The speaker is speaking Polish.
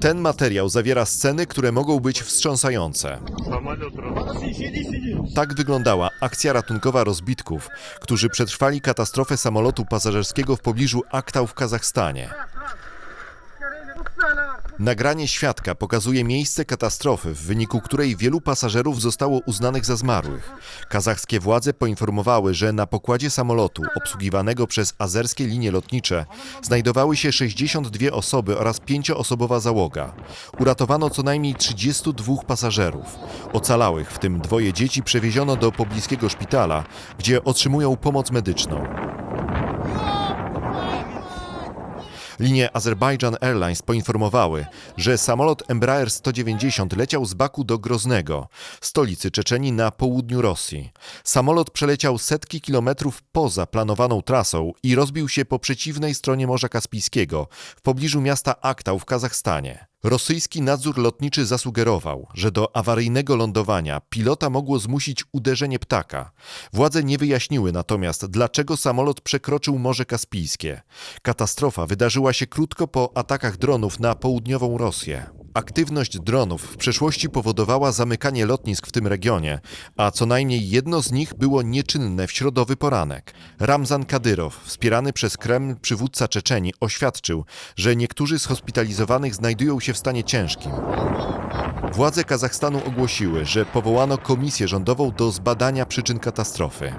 Ten materiał zawiera sceny, które mogą być wstrząsające. Tak wyglądała akcja ratunkowa rozbitków, którzy przetrwali katastrofę samolotu pasażerskiego w pobliżu Aktał w Kazachstanie. Nagranie świadka pokazuje miejsce katastrofy, w wyniku której wielu pasażerów zostało uznanych za zmarłych. Kazachskie władze poinformowały, że na pokładzie samolotu obsługiwanego przez azerskie linie lotnicze znajdowały się 62 osoby oraz pięcioosobowa załoga. Uratowano co najmniej 32 pasażerów. Ocalałych, w tym dwoje dzieci, przewieziono do pobliskiego szpitala, gdzie otrzymują pomoc medyczną. Linie Azerbaijan Airlines poinformowały, że samolot Embraer 190 leciał z Baku do Groznego, stolicy Czeczenii na południu Rosji. Samolot przeleciał setki kilometrów poza planowaną trasą i rozbił się po przeciwnej stronie Morza Kaspijskiego, w pobliżu miasta Aktał w Kazachstanie. Rosyjski nadzór lotniczy zasugerował, że do awaryjnego lądowania pilota mogło zmusić uderzenie ptaka. Władze nie wyjaśniły natomiast, dlaczego samolot przekroczył Morze Kaspijskie. Katastrofa wydarzyła się krótko po atakach dronów na południową Rosję. Aktywność dronów w przeszłości powodowała zamykanie lotnisk w tym regionie, a co najmniej jedno z nich było nieczynne w środowy poranek. Ramzan Kadyrow, wspierany przez Kreml przywódca Czeczenii, oświadczył, że niektórzy z hospitalizowanych znajdują się w stanie ciężkim. Władze Kazachstanu ogłosiły, że powołano komisję rządową do zbadania przyczyn katastrofy.